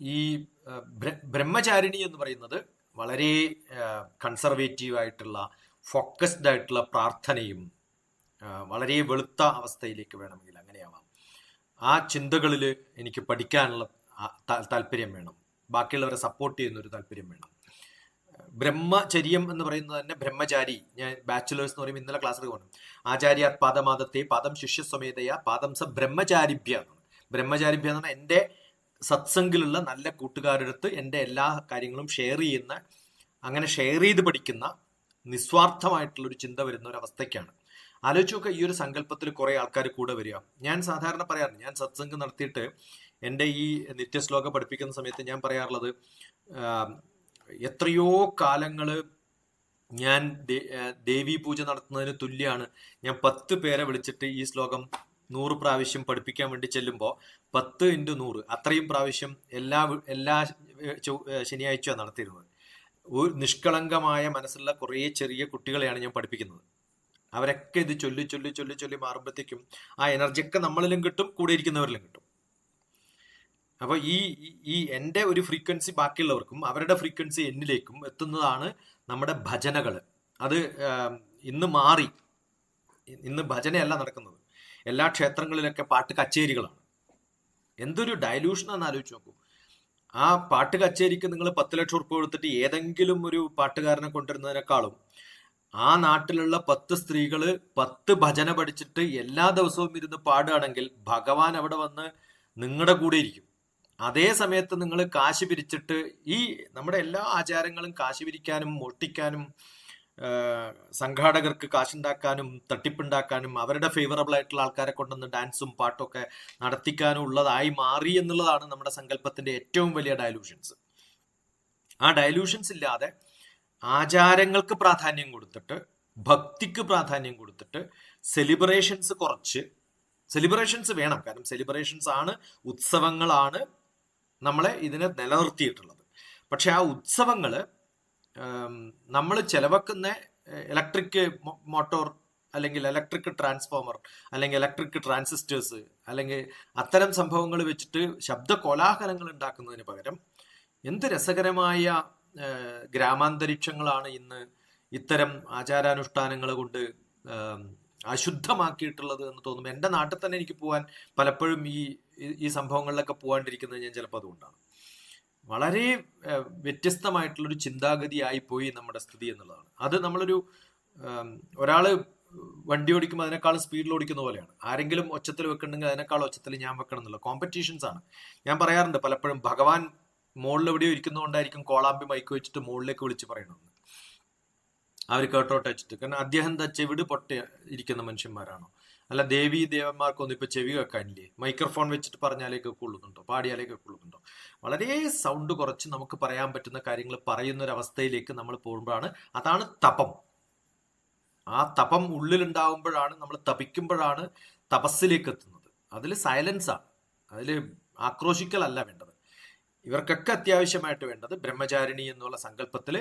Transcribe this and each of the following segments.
ഈ ബ്രഹ്മചാരിണി എന്ന് പറയുന്നത് വളരെ കൺസർവേറ്റീവ് ആയിട്ടുള്ള ഫോക്കസ്ഡ് ആയിട്ടുള്ള പ്രാർത്ഥനയും വളരെ വെളുത്ത അവസ്ഥയിലേക്ക് വേണമെങ്കിൽ അങ്ങനെയാവാം. ആ ചിന്തകളിൽ എനിക്ക് പഠിക്കാനുള്ള താല്പര്യം വേണം. ബാക്കിയുള്ളവരെ സപ്പോർട്ട് ചെയ്യുന്ന ഒരു താല്പര്യം വേണം. ബ്രഹ്മചര്യം എന്ന് പറയുന്നത് തന്നെ ബ്രഹ്മചാരി. ഞാൻ ബാച്ചുലേഴ്സ് എന്ന് പറയുമ്പോൾ ഇന്നലെ ക്ലാസ്സിൽ പറഞ്ഞു ആചാര്യ പാദമാദത്തെ പാദം ശിഷ്യസ്വമേതയ പാദം സ ബ്രഹ്മചാരിഭ്യ ബ്രഹ്മചാരിഭ്യ എന്ന് പറഞ്ഞാൽ എന്റെ സത്സംഗിലുള്ള നല്ല കൂട്ടുകാരടുത്ത് എന്റെ എല്ലാ കാര്യങ്ങളും ഷെയർ ചെയ്യുന്ന അങ്ങനെ ഷെയർ ചെയ്ത് പഠിക്കുന്ന നിസ്വാർത്ഥമായിട്ടുള്ള ഒരു ചിന്ത വരുന്ന ഒരു അവസ്ഥയ്ക്കാണ് ആലോചിച്ച് നോക്കുക ഈ ഒരു സങ്കല്പത്തിൽ കുറേ ആൾക്കാർ കൂടെ വരിക. ഞാൻ സാധാരണ പറയാറുണ്ട് ഞാൻ സത്സംഗം നടത്തിയിട്ട് എന്റെ ഈ നിത്യശ്ലോക പഠിപ്പിക്കുന്ന സമയത്ത് ഞാൻ പറയാറുള്ളത് എത്രയോ കാലങ്ങൾ ഞാൻ ദേവീ പൂജ നടത്തുന്നതിന് തുല്യമാണ് ഞാൻ പത്ത് പേരെ വിളിച്ചിട്ട് ഈ ശ്ലോകം നൂറ് പ്രാവശ്യം പഠിപ്പിക്കാൻ വേണ്ടി ചെല്ലുമ്പോൾ പത്ത് ഇന്റു നൂറ്. അത്രയും പ്രാവശ്യം എല്ലാ എല്ലാ ശനിയാഴ്ച നടത്തിയിരുന്നത്. ഒരു നിഷ്കളങ്കമായ മനസ്സുള്ള കുറേ ചെറിയ കുട്ടികളെയാണ് ഞാൻ പഠിപ്പിക്കുന്നത്. അവരൊക്കെ ഇത് ചൊല്ലി ചൊല്ലി ചൊല്ലി ചൊല്ലി മാറുമ്പോഴത്തേക്കും ആ എനർജിയൊക്കെ നമ്മളിലും കിട്ടും കൂടെ ഇരിക്കുന്നവരിലും കിട്ടും. അപ്പൊ ഈ ഈ- എന്റെ ഒരു ഫ്രീക്വൻസി ബാക്കിയുള്ളവർക്കും അവരുടെ ഫ്രീക്വൻസി എന്നിലേക്കും എത്തുന്നതാണ് നമ്മുടെ ഭജനകൾ അത് ഇന്ന് മാറി. ഇന്ന് ഭജനയല്ല നടക്കുന്നത്. എല്ലാ ക്ഷേത്രങ്ങളിലൊക്കെ പാട്ട് കച്ചേരികളാണ്. എന്തൊരു ഡയലൂഷൻ എന്ന് ആലോചിച്ച് നോക്കൂ. ആ പാട്ട് കച്ചേരിക്ക് നിങ്ങൾ പത്ത് ലക്ഷം ഉറുപ്പ് കൊടുത്തിട്ട് ഏതെങ്കിലും ഒരു പാട്ടുകാരനെ കൊണ്ടുവരുന്നതിനേക്കാളും ആ നാട്ടിലുള്ള പത്ത് സ്ത്രീകൾ പത്ത് ഭജന പഠിച്ചിട്ട് എല്ലാ ദിവസവും ഇരുന്ന് പാടുകയാണെങ്കിൽ ഭഗവാൻ അവിടെ വന്ന് നിങ്ങളുടെ കൂടെ ഇരിക്കും. അതേ സമയത്ത് നിങ്ങൾ കാശ് പിരിച്ചിട്ട് ഈ നമ്മുടെ എല്ലാ ആചാരങ്ങളും കാശ് പിരിക്കാനും മോഷ്ടിക്കാനും സംഘാടകർക്ക് കാശുണ്ടാക്കാനും തട്ടിപ്പുണ്ടാക്കാനും അവരുടെ ഫേവറബിൾ ആയിട്ടുള്ള ആൾക്കാരെ കൊണ്ടുവന്ന് ഡാൻസും പാട്ടൊക്കെ നടത്തിക്കാനും ഉള്ളതായി മാറി എന്നുള്ളതാണ് നമ്മുടെ സങ്കല്പത്തിന്റെ ഏറ്റവും വലിയ ഡയലൂഷൻസ് ആ ഡയലൂഷൻസ് ഇല്ലാതെ ആചാരങ്ങൾക്ക് പ്രാധാന്യം കൊടുത്തിട്ട് ഭക്തിക്ക് പ്രാധാന്യം കൊടുത്തിട്ട് സെലിബ്രേഷൻസ് കുറച്ച് സെലിബ്രേഷൻസ് വേണം. കാരണം സെലിബ്രേഷൻസ് ആണ് ഉത്സവങ്ങളാണ് നമ്മളെ ഇതിനെ നിലനിർത്തിയിട്ടുള്ളത്. പക്ഷെ ആ ഉത്സവങ്ങൾ നമ്മൾ ചെലവക്കുന്ന ഇലക്ട്രിക് മോട്ടോർ അല്ലെങ്കിൽ ഇലക്ട്രിക് ട്രാൻസ്ഫോമർ അല്ലെങ്കിൽ ഇലക്ട്രിക് ട്രാൻസിസ്റ്റേഴ്സ് അല്ലെങ്കിൽ അത്തരം സംഭവങ്ങൾ വെച്ചിട്ട് ശബ്ദ കോലാഹലങ്ങൾ ഉണ്ടാക്കുന്നതിന് പകരം എന്ത് രസകരമായ ഗ്രാമാന്തരീക്ഷങ്ങളാണ് ഇന്ന് ഇത്തരം ആചാരാനുഷ്ഠാനങ്ങൾ കൊണ്ട് അശുദ്ധമാക്കിയിട്ടുള്ളത് എന്ന് തോന്നുന്നു എന്റെ നാട്ടിൽ തന്നെ എനിക്ക് പോകാൻ പലപ്പോഴും ഈ- ഈ സംഭവങ്ങളിലൊക്കെ പോകാണ്ടിരിക്കുന്നത് ഞാൻ ചിലപ്പോൾ അതുകൊണ്ടാണ്. വളരെ വ്യത്യസ്തമായിട്ടുള്ളൊരു ചിന്താഗതിയായി പോയി നമ്മുടെ സ്ഥിതി എന്നുള്ളതാണ്. അത് നമ്മളൊരു ഒരാൾ വണ്ടി ഓടിക്കുമ്പോൾ അതിനേക്കാൾ സ്പീഡിൽ ഓടിക്കുന്ന പോലെയാണ്. ആരെങ്കിലും ഒച്ചത്തിൽ വെക്കണമെങ്കിൽ അതിനേക്കാൾ ഒച്ചത്തിൽ ഞാൻ വെക്കണം എന്നുള്ള കോമ്പറ്റീഷൻസ് ആണ്. ഞാൻ പറയാറുണ്ട് പലപ്പോഴും ഭഗവാൻ മുകളിൽ എവിടെയോ ഇരിക്കുന്നതുകൊണ്ടായിരിക്കും കോളാമ്പി മൈക്ക് വെച്ചിട്ട് മുകളിലേക്ക് വിളിച്ച് പറയണമെന്ന് അവർ കേട്ടോട്ടെ വെച്ചിട്ട്. കാരണം അദ്ദേഹം എന്താ ചെവിട് പൊട്ടി ഇരിക്കുന്ന മനുഷ്യന്മാരാണോ? അല്ല ദേവി ദേവന്മാർക്കൊന്നും ഇപ്പൊ ചെവി കേൾക്കാനില്ലേ? മൈക്രോഫോൺ വെച്ചിട്ട് പറഞ്ഞാലേ കേൾക്കുള്ളുന്നുണ്ടോ പാടിയാലേ കേൾക്കുള്ളുന്നുണ്ടോ വളരെ സൗണ്ട് കുറച്ച് നമുക്ക് പറയാൻ പറ്റുന്ന കാര്യങ്ങൾ പറയുന്ന ഒരു അവസ്ഥയിലേക്ക് നമ്മൾ പോകുമ്പോഴാണ് അതാണ് തപം. ആ തപം ഉള്ളിലുണ്ടാവുമ്പോഴാണ് നമ്മൾ തപിക്കുമ്പോഴാണ് തപസ്സിലേക്ക് എത്തുന്നത്. അതിൽ സൈലൻസാണ് അതിൽ ആക്രോശിക്കലല്ല വേണ്ടത്. ഇവർക്കൊക്കെ അത്യാവശ്യമായിട്ട് വേണ്ടത് ബ്രഹ്മചാരിണി എന്നുള്ള സങ്കല്പത്തിൽ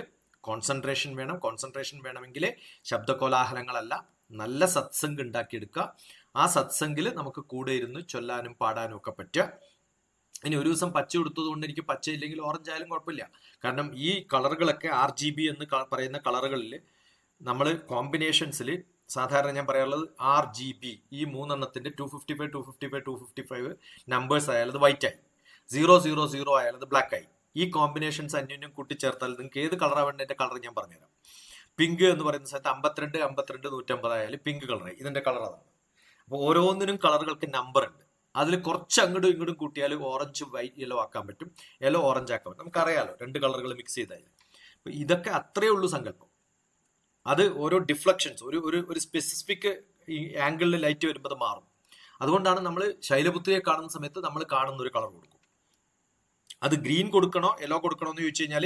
കോൺസെൻട്രേഷൻ വേണം. കോൺസെൻട്രേഷൻ വേണമെങ്കിൽ ശബ്ദകോലാഹലങ്ങളല്ല. നല്ല സത്സംഗ് ഉണ്ടാക്കിയെടുക്കുക. ആ സത്സംഗിൽ നമുക്ക് കൂടെ ഇരുന്ന് ചൊല്ലാനും പാടാനും ഒക്കെ പറ്റുക. ഇനി ഒരു ദിവസം പച്ച കൊടുത്തത് കൊണ്ട് എനിക്ക് പച്ച ഇല്ലെങ്കിൽ ഓറഞ്ച് ആയാലും കുഴപ്പമില്ല. കാരണം ഈ കളറുകളൊക്കെ ആർ ജി ബി എന്ന് പറയുന്ന കളറുകളിൽ നമ്മൾ കോമ്പിനേഷൻസിൽ സാധാരണ ഞാൻ പറയാറുള്ളത് ആർ ജി ബി ഈ മൂന്നെണ്ണത്തിന്റെ two fifty five two fifty five two fifty five numbers ആയാലും വൈറ്റ് ആയി. സീറോ സീറോ സീറോ ആയാലും ബ്ലാക്ക് ആയി. ഈ കോമ്പിനേഷൻസ് അന്യോന്യം കൂട്ടിച്ചേർത്താൽ നിങ്ങൾക്ക് ഏത് കളറാണ് വേണ്ടതിന്റെ കളർ ഞാൻ പറഞ്ഞുതരാം. പിങ്ക് എന്ന് പറയുന്ന സ്ഥലത്ത് അമ്പത്തിരണ്ട് അമ്പത്തിരണ്ട് നൂറ്റമ്പത് ആയാലും പിങ്ക് കളറായി ഇതിന്റെ കളർ അതാണ്. അപ്പോൾ ഓരോന്നിനും കളറുകൾക്ക് നമ്പർ ഉണ്ട്. അതിൽ കുറച്ച് അങ്ങോട്ടും ഇങ്ങോട്ടും കൂട്ടിയാൽ ഓറഞ്ച് വൈറ്റ് യെല്ലോ ആക്കാൻ പറ്റും. യെല്ലോ ഓറഞ്ച് ആക്കാൻ പറ്റും. നമുക്കറിയാലോ രണ്ട് കളറുകൾ മിക്സ് ചെയ്താൽ അപ്പൊ ഇതൊക്കെ അത്രയേ ഉള്ളൂ സങ്കല്പം. അത് ഓരോ ഡിഫ്ലക്ഷൻസ് ഒരു ഒരു ഒരു സ്പെസിഫിക് ആംഗിളിൽ ലൈറ്റ് വരുമ്പോൾ മാറും. അതുകൊണ്ടാണ് നമ്മൾ ശൈലപുത്രിയെ കാണുന്ന സമയത്ത് നമ്മൾ കാണുന്ന ഒരു കളർ കൊടുക്കും. അത് ഗ്രീൻ കൊടുക്കണോ യെല്ലോ കൊടുക്കണോ എന്ന് ചോദിച്ചു കഴിഞ്ഞാൽ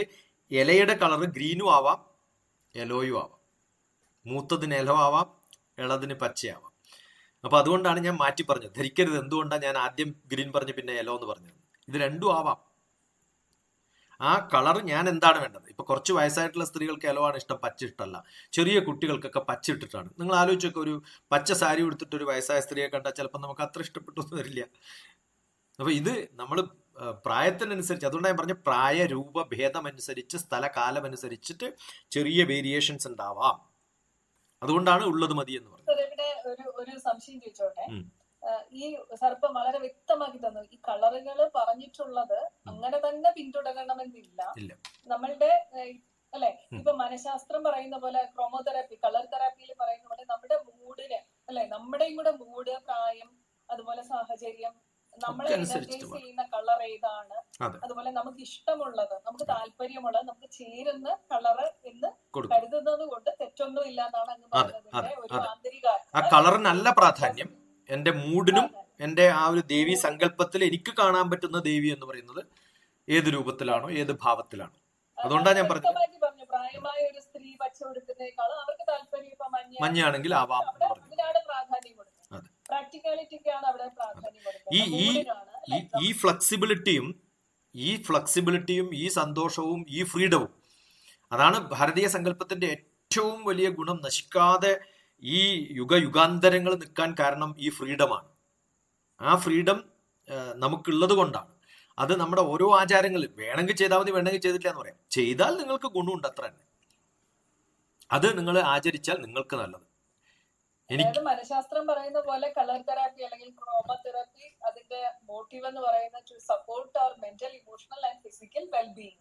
ഇലയുടെ കളർ ഗ്രീനും ആവാം. യെലോയും ആവാം മൂത്തതിന് എലോ ആവാം ഇളതിന് പച്ചയാവാം. അപ്പൊ അതുകൊണ്ടാണ് ഞാൻ മാറ്റി പറഞ്ഞത്. ധരിക്കരുത് എന്തുകൊണ്ടാണ് ഞാൻ ആദ്യം ഗ്രീൻ പറഞ്ഞ് പിന്നെ യെല്ലോ എന്ന് പറഞ്ഞത്. ഇത് രണ്ടും ആവാം. ആ കളർ ഞാൻ എന്താണ് വേണ്ടത്? ഇപ്പൊ കുറച്ച് വയസ്സായിട്ടുള്ള സ്ത്രീകൾക്ക് യെല്ലോ ആണ് ഇഷ്ടം പച്ച ഇഷ്ടമല്ല. ചെറിയ കുട്ടികൾക്കൊക്കെ പച്ച ഇട്ടിട്ടാണ്. നിങ്ങൾ ആലോചിച്ചൊക്കെ ഒരു പച്ച സാരി ഉടുത്തിട്ട് ഒരു വയസ്സായ സ്ത്രീയെ കണ്ടാൽ ചിലപ്പോൾ നമുക്ക് അത്ര ഇഷ്ടപ്പെട്ടൊന്നും വരില്ല. അപ്പൊ ഇത് നമ്മൾ പ്രായത്തിനനുസരിച്ച് അതുകൊണ്ട് ഞാൻ പറഞ്ഞ പ്രായ രൂപ ഭേദമനുസരിച്ച് സ്ഥലകാലം അനുസരിച്ചിട്ട് ചെറിയ വേരിയേഷൻസ് ഉണ്ടാവാം. അതുകൊണ്ടാണ് ഉള്ളത് മതി എന്ന് പറഞ്ഞത്. ഇവിടെ ഒരു ഒരു സംശയം ചോദിച്ചോട്ടെ? ഈ സർപ്പം വളരെ വ്യക്തമാക്കി തന്നു. ഈ കളറുകൾ പറഞ്ഞിട്ടുള്ളത് അങ്ങനെ തന്നെ പിന്തുടരണമെന്നില്ല. നമ്മളുടെ അല്ലെ? ഇപ്പൊ മനഃശാസ്ത്രം പറയുന്ന പോലെ ക്രോമോതെറാപ്പി കളർ തെറാപ്പിയിൽ പറയുന്ന പോലെ നമ്മുടെ മൂഡിന് അല്ലെ? നമ്മുടെയും കൂടെ മൂഡ് പ്രായം അതുപോലെ സാഹചര്യം നമ്മളെ എനർജൈസ് ചെയ്യുന്ന. അതുപോലെ നമുക്ക് ഇഷ്ടമുള്ളത് നമുക്ക് താല്പര്യമുള്ളത് നമുക്ക് ചേരുന്ന കളറ് എന്ന് കരുതുന്നത് കൊണ്ട് തെറ്റൊന്നും ഇല്ലാന്നാണ് അങ്ങ് പറഞ്ഞതിന്റെ ഒരു ആന്തരിക ആ കളറിനല്ല പ്രാധാന്യം. എന്റെ മൂഡിനും എന്റെ ആ ഒരു ദേവി സങ്കല്പത്തിൽ എനിക്ക് കാണാൻ പറ്റുന്ന ദേവി എന്ന് പറയുന്നത് ഏത് രൂപത്തിലാണോ ഏത് ഭാവത്തിലാണോ. അതുകൊണ്ടാണ് ഞാൻ പറഞ്ഞത്. പ്രായമായ ഒരു സ്ത്രീ പച്ച കൊടുക്കുന്നതിനേക്കാളും അവർക്ക് താല്പര്യം ഇപ്പൊ മഞ്ഞ. മഞ്ഞയാണെങ്കിൽ ആവാം അതിനാണ് പ്രാധാന്യം കൊടുക്കുന്നത്. പ്രാക്ടിക്കാലിറ്റിക്കാണ് അവിടെ പ്രാധാന്യം കൊടുക്കുന്നത്. ഈ-? ഈ ഫ്ലെക്സിബിലിറ്റിയും ഈ ഫ്ലെക്സിബിലിറ്റിയും ഈ സന്തോഷവും ഈ ഫ്രീഡവും അതാണ് ഭാരതീയ സങ്കല്പത്തിന്റെ ഏറ്റവും വലിയ ഗുണം. നശിക്കാതെ ഈ യുഗ യുഗാന്തരങ്ങൾ നിൽക്കാൻ കാരണം ഈ ഫ്രീഡമാണ് ആ ഫ്രീഡം നമുക്കുള്ളത് കൊണ്ടാണ്. അത് നമ്മുടെ ഓരോ ആചാരങ്ങളിൽ വേണമെങ്കിൽ ചെയ്താൽ മതി വേണമെങ്കിൽ ചെയ്തില്ല എന്ന് പറയാം. ചെയ്താൽ നിങ്ങൾക്ക് ഗുണമുണ്ട് അത്ര തന്നെ അത് നിങ്ങൾ ആചരിച്ചാൽ നിങ്ങൾക്ക് നല്ലത്. അതായത് മനഃശാസ്ത്രം പറയുന്ന പോലെ കളർ തെറാപ്പി അല്ലെങ്കിൽ ക്രോമ തെറാപ്പി അതിന്റെ മോട്ടീവ് എന്ന് പറയുന്നത് to support our mental emotional and physical wellbeing.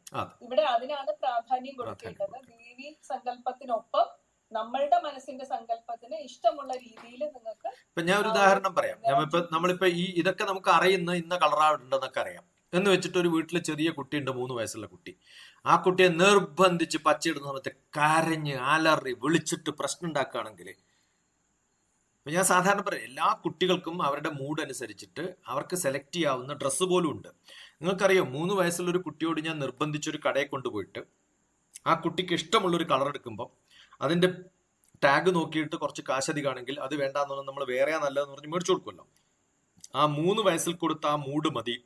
ഇവിടെ അതിനാണ് പ്രാധാന്യം കൊടുക്കേണ്ടത്. ദേവി സങ്കല്പത്തിനൊപ്പം നമ്മളുടെ മനസ്സിന്റെ സങ്കല്പത്തിന് ഇഷ്ടമുള്ള രീതിയിൽ നിങ്ങൾക്ക് ഇപ്പൊ ഞാൻ ഒരു ഉദാഹരണം പറയാം. നമ്മളിപ്പോ നമ്മളിപ്പോ ഈ ഇതൊക്കെ നമുക്ക് അറിയുന്ന ഇന്ന കളറാവുണ്ടെന്നൊക്കെ അറിയാം. എന്ന് വെച്ചിട്ട് ഒരു വീട്ടിൽ ചെറിയ കുട്ടി ഉണ്ട് മൂന്ന് വയസ്സുള്ള കുട്ടി. ആ കുട്ടിയെ നിർബന്ധിച്ച് പച്ചയിടുന്ന സമയത്ത് കരഞ്ഞ് അലറി വിളിച്ചിട്ട് പ്രശ്നം ഉണ്ടാക്കുകയാണെങ്കിൽ ഇപ്പൊ ഞാൻ സാധാരണ പറയാം എല്ലാ കുട്ടികൾക്കും അവരുടെ മൂഡ് അനുസരിച്ചിട്ട് അവർക്ക് സെലക്ട് ചെയ്യാവുന്ന ഡ്രസ്സ് പോലും ഉണ്ട്. നിങ്ങൾക്കറിയോ മൂന്ന് വയസ്സുള്ള ഒരു കുട്ടിയോട് ഞാൻ നിർബന്ധിച്ചൊരു കടയെ കൊണ്ടുപോയിട്ട് ആ കുട്ടിക്ക് ഇഷ്ടമുള്ള ഒരു കളർ എടുക്കുമ്പോൾ അതിന്റെ ടാഗ് നോക്കിയിട്ട് കുറച്ച് കാശധികാണെങ്കിൽ അത് വേണ്ടാന്ന് പറഞ്ഞാൽ നമ്മൾ വേറെയാ നല്ലതെന്ന് പറഞ്ഞ് മേടിച്ചു കൊടുക്കുമല്ലോ. ആ മൂന്ന് വയസ്സിൽ കൊടുത്ത ആ മൂഡ് മതി.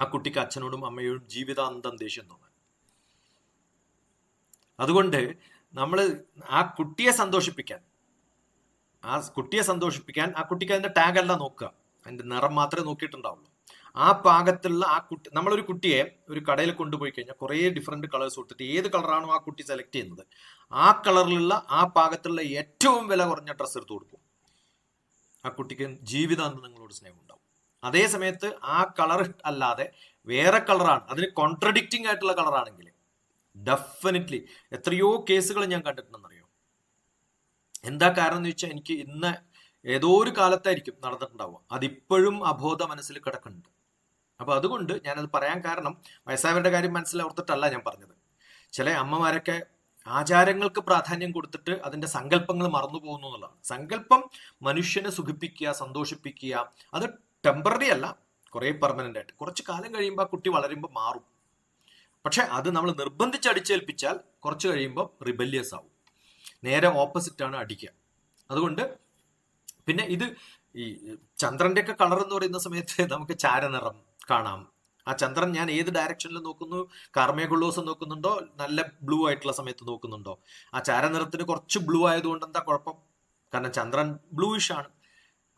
ആ കുട്ടിക്ക് അച്ഛനോടും അമ്മയോടും ജീവിതാന്തം ദേഷ്യം തോന്നാൻ. അതുകൊണ്ട് നമ്മൾ ആ കുട്ടിയെ സന്തോഷിപ്പിക്കാൻ ആ കുട്ടിയെ സന്തോഷിപ്പിക്കാൻ ആ കുട്ടിക്ക് അതിന്റെ ടാഗ് അല്ല നോക്കുക. അതിന്റെ നിറം മാത്രമേ നോക്കിയിട്ടുണ്ടാവുള്ളൂ. ആ പാകത്തുള്ള ആ കുട്ടി നമ്മളൊരു കുട്ടിയെ ഒരു കടയിൽ കൊണ്ടുപോയി കഴിഞ്ഞാൽ കുറേ ഡിഫറെന്റ് കളേഴ്സ് കൊടുത്തിട്ട് ഏത് കളറാണോ ആ കുട്ടി സെലക്ട് ചെയ്യുന്നത് ആ കളറിലുള്ള ആ പാകത്തുള്ള ഏറ്റവും വില കുറഞ്ഞ ഡ്രസ്സ് എടുത്ത് കൊടുക്കും. ആ കുട്ടിക്ക് ജീവിതാന്തം നിങ്ങളോട് സ്നേഹം ഉണ്ടാവും അതേ സമയത്ത് ആ കളർ അല്ലാതെ വേറെ കളറാണ് അതിന് കോൺട്രഡിക്റ്റിംഗ് ആയിട്ടുള്ള കളറാണെങ്കിൽ ഡെഫിനറ്റ്ലി എത്രയോ കേസുകൾ ഞാൻ കണ്ടിട്ടുണ്ടെന്നറിയോ. എന്താ കാരണം എന്ന് വെച്ചാൽ എനിക്ക് ഇന്ന് ഏതോ ഒരു കാലത്തായിരിക്കും നടന്നിട്ടുണ്ടാവുക. അതിപ്പോഴും അബോധ മനസ്സിൽ കിടക്കുന്നുണ്ട്. അപ്പൊ അതുകൊണ്ട് ഞാനത് പറയാൻ കാരണം വയസ്സായവരുടെ കാര്യം മനസ്സിലോർത്തിട്ടല്ല ഞാൻ പറഞ്ഞത്. ചില അമ്മമാരൊക്കെ ആചാരങ്ങൾക്ക് പ്രാധാന്യം കൊടുത്തിട്ട് അതിന്റെ സങ്കല്പങ്ങൾ മറന്നു പോകുന്നു എന്നുള്ളതാണ്. സങ്കല്പം മനുഷ്യനെ സുഖിപ്പിക്കുക സന്തോഷിപ്പിക്കുക അത് ടെമ്പററി അല്ല കുറെ പെർമനന്റ് ആയിട്ട്. കുറച്ച് കാലം കഴിയുമ്പോൾ ആ കുട്ടി വളരുമ്പോൾ മാറും. പക്ഷെ അത് നമ്മൾ നിർബന്ധിച്ച് അടിച്ചേൽപ്പിച്ചാൽ കുറച്ച് കഴിയുമ്പോൾ റിബല്യസ് ആവും. നേരെ ഓപ്പോസിറ്റ് ആണ് അടിക്കുക. അതുകൊണ്ട് പിന്നെ ഇത് ഈ ചന്ദ്രന്റെ ഒക്കെ കളർ എന്ന് പറയുന്ന സമയത്ത് നമുക്ക് ചാരനിറം കാണാം. ആ ചന്ദ്രൻ ഞാൻ ഏത് ഡയറക്ഷനിൽ നോക്കുന്നു? കാർമേഗുള്ളോസ് നോക്കുന്നുണ്ടോ? നല്ല ബ്ലൂ ആയിട്ടുള്ള സമയത്ത് നോക്കുന്നുണ്ടോ? ആ ചാരനിറത്തിന് കുറച്ച് ബ്ലൂ ആയതുകൊണ്ട് എന്താ കുഴപ്പം? കാരണം ചന്ദ്രൻ ബ്ലൂയിഷ് ആണ്.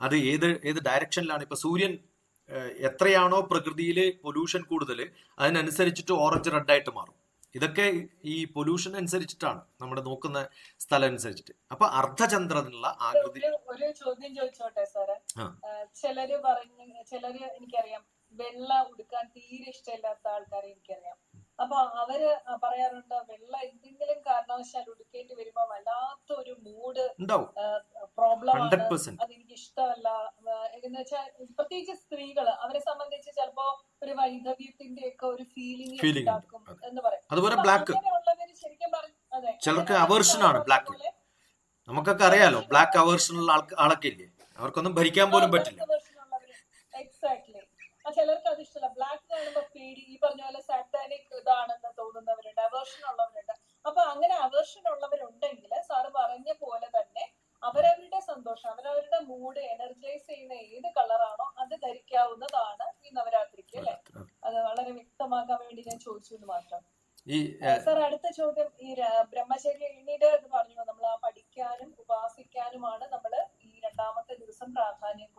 അത് ഏത് ഏത് ഡയറക്ഷനിലാണ് ഇപ്പൊ സൂര്യൻ എത്രയാണോ പ്രകൃതിയിൽ പൊല്യൂഷൻ കൂടുതൽ അതിനനുസരിച്ചിട്ട് ഓറഞ്ച് റെഡ് ആയിട്ട് മാറും. ഇതൊക്കെ ഈ പൊല്യൂഷൻ അനുസരിച്ചിട്ടാണ്. നമ്മൾ നോക്കുന്ന സ്ഥലം അനുസരിച്ചിട്ട്. അപ്പൊ അർദ്ധചന്ദ്രനുള്ള ആകൃതി ഒരു ചോദ്യം ചോദിച്ചോട്ടെ സാറേ? ചിലര് പറഞ്ഞു ചിലര് എനിക്കറിയാം വെള്ള ഉടുക്കാൻ തീരെ ഇഷ്ടമില്ലാത്ത ആൾക്കാരെ എനിക്കറിയാം. അപ്പൊ അവർ പറയാറുണ്ട് വെള്ള എന്തെങ്കിലും കാരണവശാൽ ഉടുക്കേണ്ടി വരുമ്പോ വല്ലാത്ത ഒരു മൂഡ് പ്രോബ്ലം അതെനിക്ക് ഇഷ്ടമല്ല എന്ന് വെച്ചാൽ പ്രത്യേകിച്ച് സ്ത്രീകൾ അവരെ സംബന്ധിച്ച് ചിലപ്പോ ഒരു വൈധവ്യത്തിന്റെ ഒക്കെ ഒരു ഫീലിംഗ് ഉണ്ട്. ഉണ്ടാക്കും. അതുപോലെ ബ്ലാക്ക് ചിലർക്ക് ആണ് ബ്ലാക്ക്. നമുക്കൊക്കെ അറിയാലോ ബ്ലാക്ക് ആൾക്ക് ആളൊക്കെ ഇല്ലേ? അവർക്കൊന്നും ഭരിക്കാൻ പോലും പറ്റില്ല. ചിലർക്ക് അത് ഇഷ്ടമല്ല ബ്ലാക്ക് കാണുമ്പോ പേടി. ഈ പറഞ്ഞ പോലെ സാറ്റാനിക് ഇതാണെന്ന് തോന്നുന്നവരുണ്ട് അവേർഷൻ ഉള്ളവരുണ്ട്. അപ്പൊ അങ്ങനെ അവേർഷൻ ഉള്ളവരുണ്ടെങ്കിൽ സാറ് പറഞ്ഞ പോലെ തന്നെ അവരവരുടെ സന്തോഷം അവരവരുടെ മൂഡ് എനർജൈസ് ചെയ്യുന്ന ഏത് കളറാണോ അത് ധരിക്കാവുന്നതാണ് ഈ നവരാത്രിക്ക് അല്ലെ? അത് വളരെ വ്യക്തമാക്കാൻ വേണ്ടി ഞാൻ ചോദിച്ചു എന്ന് മാത്രം. ഈ സാർ അടുത്ത ചോദ്യം ഈ ബ്രഹ്മചര്യ ഇത് പറഞ്ഞു നമ്മൾ ആ പഠിക്കാനും ഉപാസിക്കാനുമാണ് നമ്മൾ ഈ രണ്ടാമത്തെ ദിവസം പ്രാധാന്യം